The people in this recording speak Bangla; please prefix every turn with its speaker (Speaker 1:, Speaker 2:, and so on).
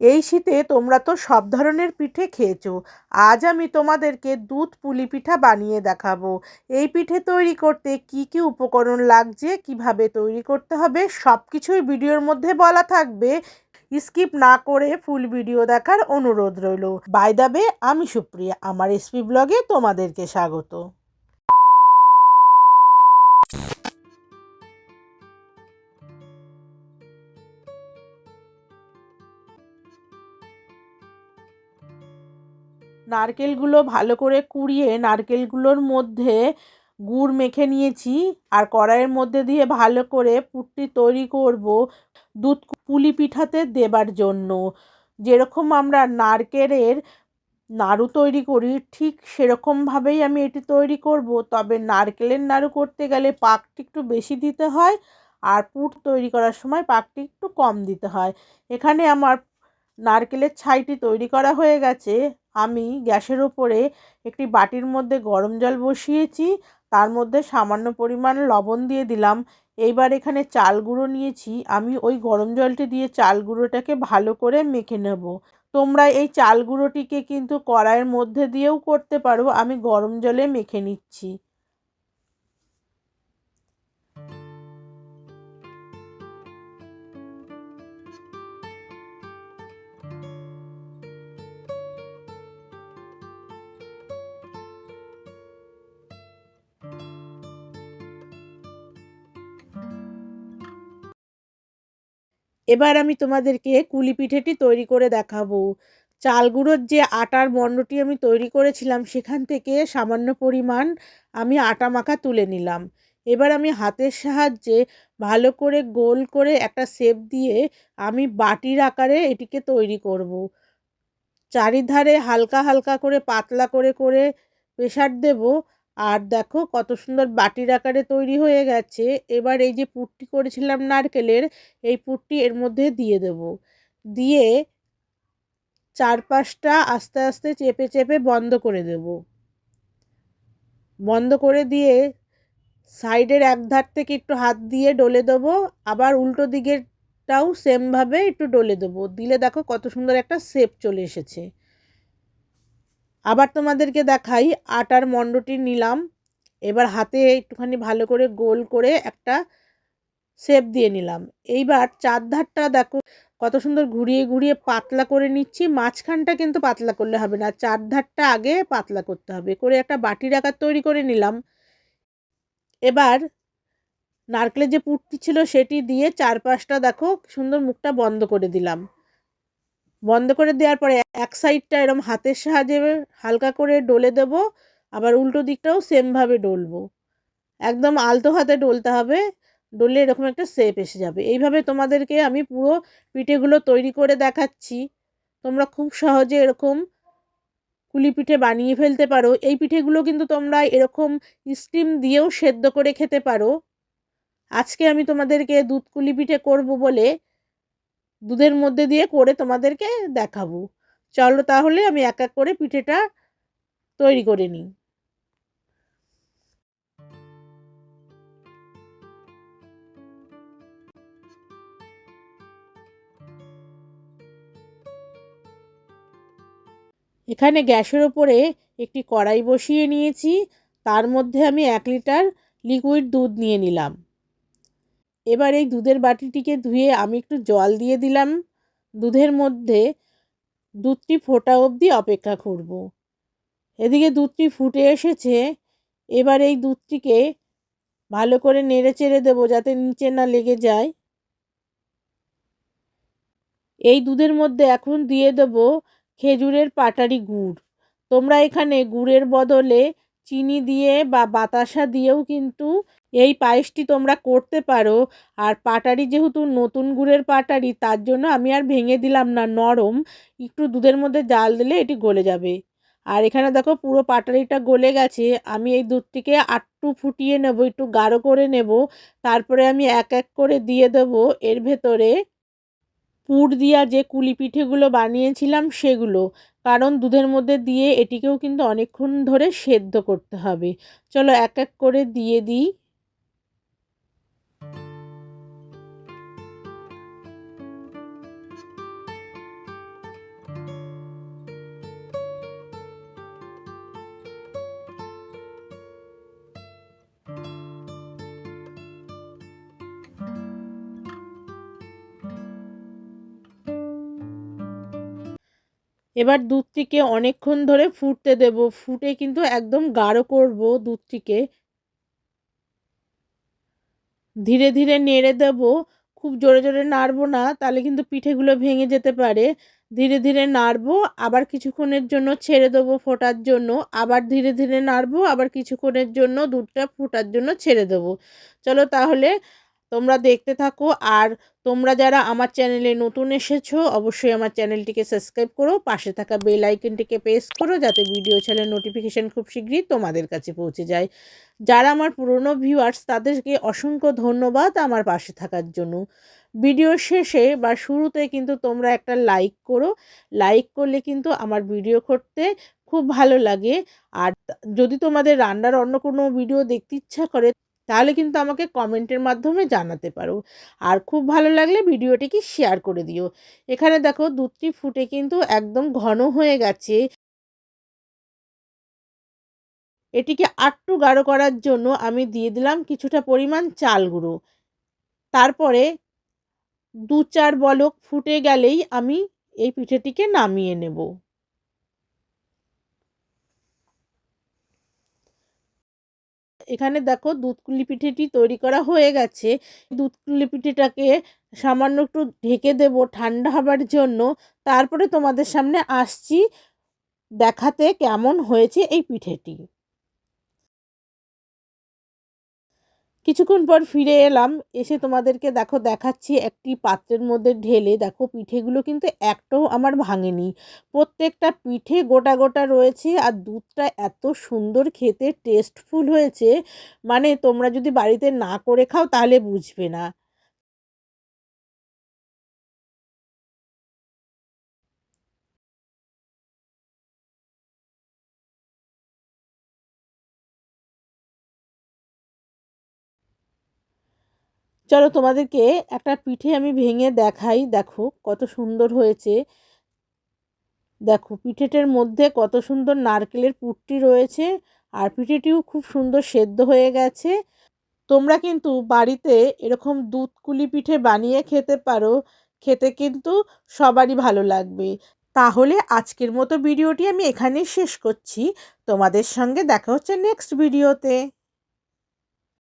Speaker 1: এই শীতে তোমরা তো সব ধরনের পিঠে খেয়েছো। আজ আমি তোমাদেরকে দুধ পুলি পিঠা বানিয়ে দেখাবো। এই পিঠে তৈরি করতে কি কি উপকরণ লাগছে, কীভাবে তৈরি করতে হবে সব কিছুই ভিডিওর মধ্যে বলা থাকবে। স্কিপ না করে ফুল ভিডিও দেখার অনুরোধ রইল। বাই দাবে আমি সুপ্রিয়া। আমার এসপি ব্লগে তোমাদেরকে স্বাগত। নারকেলগুলো ভালো করে কুড়িয়ে নারকেলগুলোর মধ্যে গুড় মেখে নিয়েছি। আর কড়াইয়ের মধ্যে দিয়ে ভালো করে পুটটি তৈরি করব দুধ পুলি পিঠাতে দেবার জন্য। যেরকম আমরা নারকেলের নাড়ু তৈরি করি, ঠিক সেরকমভাবেই আমি এটি তৈরি করব। তবে নারকেলের নাড়ু করতে গেলে পাকটি একটু বেশি দিতে হয় আর পুট তৈরি করার সময় পাকটি একটু কম দিতে হয়। এখানে আমার নারকেলের ছাইটি তৈরি করা হয়ে গেছে। আমি গ্যাসের ওপরে একটি বাটির মধ্যে গরম জল বসিয়েছি, তার মধ্যে সামান্য পরিমাণ লবণ দিয়ে দিলাম। এইবার এখানে চাল গুঁড়ো নিয়েছি। আমি ওই গরম জলটি দিয়ে চাল গুঁড়োটাকে ভালো করে মেখে নেব। তোমরা এই চাল গুঁড়োটিকে কিন্তু কড়াইয়ের মধ্যে দিয়েও করতে পারো। আমি গরম জলে মেখে নিচ্ছি। এবার আমি তোমাদেরকে কুলি পিঠেটি তৈরি করে দেখাবো। চাল গুঁড়োর যে আটার মণ্ডটি আমি তৈরি করেছিলাম, সেখান থেকে সামান্য পরিমাণ আমি আটা মাখা তুলে নিলাম। এবার আমি হাতের সাহায্যে ভালো করে গোল করে একটা শেপ দিয়ে আমি বাটির আকারে এটিকে তৈরি করব। চারিধারে হালকা হালকা করে, পাতলা করে করে প্রেশার দেব। আর দেখো কত সুন্দর বাটির আকারে তৈরি হয়ে গেছে। এবার এই যে পুটটি করেছিলাম নারকেলের, এই পুটটি এর মধ্যে দিয়ে দেব। দিয়ে চারপাশটা আস্তে আস্তে চেপে চেপে বন্ধ করে দেব। বন্ধ করে দিয়ে সাইডের এক ধার থেকে একটু হাত দিয়ে ডলে দেবো। আবার উল্টো দিকেরটাও সেমভাবে একটু ডলে দেবো। দিলে দেখো কত সুন্দর একটা শেপ চলে এসেছে। আবার তোমাদেরকে দেখাই, আটার মণ্ডটি নিলাম। এবার হাতে একটুখানি ভালো করে গোল করে একটা শেপ দিয়ে নিলাম। এইবার চারধারটা দেখো, কত সুন্দর ঘুরিয়ে ঘুরিয়ে পাতলা করে নিচ্ছি। মাঝখানটা কিন্তু পাতলা করলে হবে না, চারধারটা আগে পাতলা করতে হবে। করে একটা বাটির আকার তৈরি করে নিলাম। এবার নারকেলের যে পুটটি ছিল সেটি দিয়ে চারপাশটা দেখো, সুন্দর মুখটা বন্ধ করে দিলাম। বন্ধ করে দেওয়ার পরে এক সাইডটা এরম হাতের সাহায্যে হালকা করে ডলে দেব, আবার উল্টো দিকটাও সেমভাবে ডলবো। একদম আলতো হাতে ডলতে হবে, ডললে এরকম একটা শেপ এসে যাবে। এইভাবে তোমাদেরকে আমি পুরো পিঠেগুলো তৈরি করে দেখাচ্ছি। তোমরা খুব সহজে এরকম কুলি পিঠে বানিয়ে ফেলতে পারো। এই পিঠেগুলো কিন্তু তোমরা এরকম স্টিম দিয়েও সেদ্ধ করে খেতে পারো। আজকে আমি তোমাদেরকে দুধ কুলি পিঠে করব বলে দুধের মধ্যে দিয়ে করে তোমাদেরকে দেখাবো। চলো তাহলে আমি এক এক করে পিঠেটা তৈরি করে নিই। এখানে গ্যাসের ওপরে একটি কড়াই বসিয়ে নিয়েছি। তার মধ্যে আমি এক লিটার লিকুইড দুধ নিয়ে নিলাম। এবার এই দুধের বাটিটিকে ধুয়ে আমি একটু জল দিয়ে দিলাম। দুধের মধ্যে দুধটি ফোটা অবধি অপেক্ষা করব। এদিকে দুধটি ফুটে এসেছে। এবার এই দুধটিকে ভালো করে নেড়ে চেড়ে দেবো যাতে নিচে না লেগে যায়। এই দুধের মধ্যে এখন দিয়ে দেবো খেজুরের পাটারি গুড়। তোমরা এখানে গুড়ের বদলে চিনি দিয়ে বা বাতাসা দিয়েও কিন্তু এই পায়েসটি তোমরা করতে পারো। আর পাটারি যেহেতু নতুন গুড়ের পাটারি, তার জন্য আমি আর ভেঙে দিলাম না, নরম। একটু দুধের মধ্যে জাল দিলে এটি গলে যাবে। আর এখানে দেখো পুরো পাটারিটা গলে গেছে। আমি এই দুধটিকে আটটু ফুটিয়ে নেব, একটু গাঢ় করে নেব। তারপরে আমি এক এক করে দিয়ে দেবো। এর ভেতরে পুর দিয়া যে কুলি পিঠেগুলো বানিয়েছিলাম সেগুলো। কারণ দুধের মধ্যে দিয়ে এটিকেও কিন্তু অনেকক্ষণ ধরে সেদ্ধ করতে হবে। চলো এক এক করে দিয়ে দিই। এবার দুধটিকে অনেকক্ষণ ধরে ফুটতে দেব। ফুটে কিন্তু একদম গাঢ় করব দুধটিকে। ধীরে ধীরে নেড়ে দেব। খুব জোরে জোরে নাড়বো না, তাহলে কিন্তু পিঠেগুলো ভেঙে যেতে পারে। ধীরে ধীরে নাড়বো, আবার কিছুক্ষণের জন্য ছেড়ে দেবো ফোটার জন্য। আবার ধীরে ধীরে নাড়বো, আবার কিছুক্ষণের জন্য দুধটা ফোটার জন্য ছেড়ে দেবো। চলো তাহলে তোমরা দেখতে থাকো। আর তোমরা যারা আমার চ্যানেলে নতুন এসেছ, অবশ্যই আমার চ্যানেলটিকে সাবস্ক্রাইব করো, পাশে থাকা বেল আইকনটিকে প্রেস করো, যাতে ভিডিও ছেলে নোটিফিকেশান খুব শীঘ্রই তোমাদের কাছে পৌঁছে যায়। যারা আমার পুরনো ভিউয়ার্স, তাদেরকে অসংখ্য ধন্যবাদ আমার পাশে থাকার জন্য। ভিডিও শেষে বা শুরুতে কিন্তু তোমরা একটা লাইক করো। লাইক করলে কিন্তু আমার ভিডিও করতে খুব ভালো লাগে। আর যদি তোমাদের রান্নার অন্য কোনো ভিডিও দেখতে ইচ্ছা করে তাহলে কিন্তু আমাকে কমেন্টের মাধ্যমে জানাতে পারো। আর খুব ভালো লাগলে ভিডিওটিকে শেয়ার করে দিও। এখানে দেখো দুধটি ফুটে কিন্তু একদম ঘন হয়ে গেছে। এটিকে আটটু গাঢ় করার জন্য আমি দিয়ে দিলাম কিছুটা পরিমাণ চাল গুঁড়ো। তারপরে দু চার বলক ফুটে গেলেই আমি এই পিঠেটিকে নামিয়ে নেব। এখানে দেখো দুধকুলি পিঠেটি তৈরি করা হয়ে গেছে। দুধকুলি পিঠেটাকে সামান্য একটু ঢেকে দেব ঠান্ডা হবার জন্য। তারপরে তোমাদের সামনে আসছি দেখাতে কেমন হয়েছে এই পিঠেটি। কিছুক্ষণ পর ফিরে এলাম, এসে তোমাদেরকে দেখো দেখাচ্ছি একটি পাত্রের মধ্যে ঢেলে। দেখো পিঠেগুলো কিন্তু একটাও আমার ভাঙেনি। প্রত্যেকটা পিঠে গোটা গোটা রয়েছে আর দুধটা এত সুন্দর খেতে টেস্টফুল হয়েছে। মানে তোমরা যদি বাড়িতে না করে খাও তাহলে বুঝবে না। চলো তোমাদেরকে একটা পিঠে আমি ভেঙে দেখাই। দেখো কত সুন্দর হয়েছে। দেখো পিঠেটের মধ্যে কত সুন্দর নারকেলের পুটটি রয়েছে আর পিঠেটিও খুব সুন্দর সেদ্ধ হয়ে গেছে। তোমরা কিন্তু বাড়িতে এরকম দুধ কুলি পিঠে বানিয়ে খেতে পারো। খেতে কিন্তু সবারই ভালো লাগবে। তাহলে আজকের মতো ভিডিওটি আমি এখানেই শেষ করছি। তোমাদের সঙ্গে দেখা হচ্ছে নেক্সট ভিডিওতে